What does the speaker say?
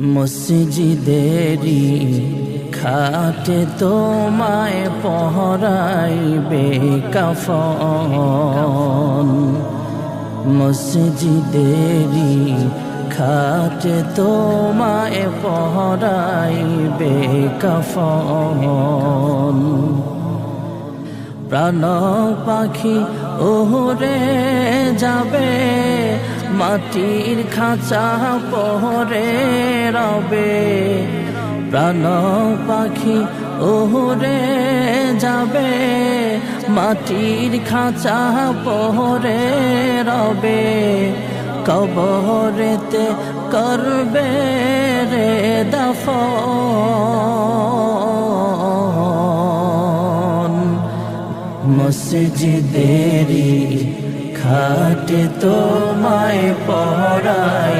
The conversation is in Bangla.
মসজিদেরি খাটে তোমায় পহরাইবে কাফন। মসজিদেরি খাটে তোমায় পহরাইবে কাফন। প্রাণ পাখি ওহরে যাবে মাটির খাঁচা পহরে রবে, প্রাণ পাখি ওহরে যাবে, মাটির খাঁচা পহরে রবে, কবরেতে করবে রে দফন। মসজিদেরি খাটে তোমায় কাফ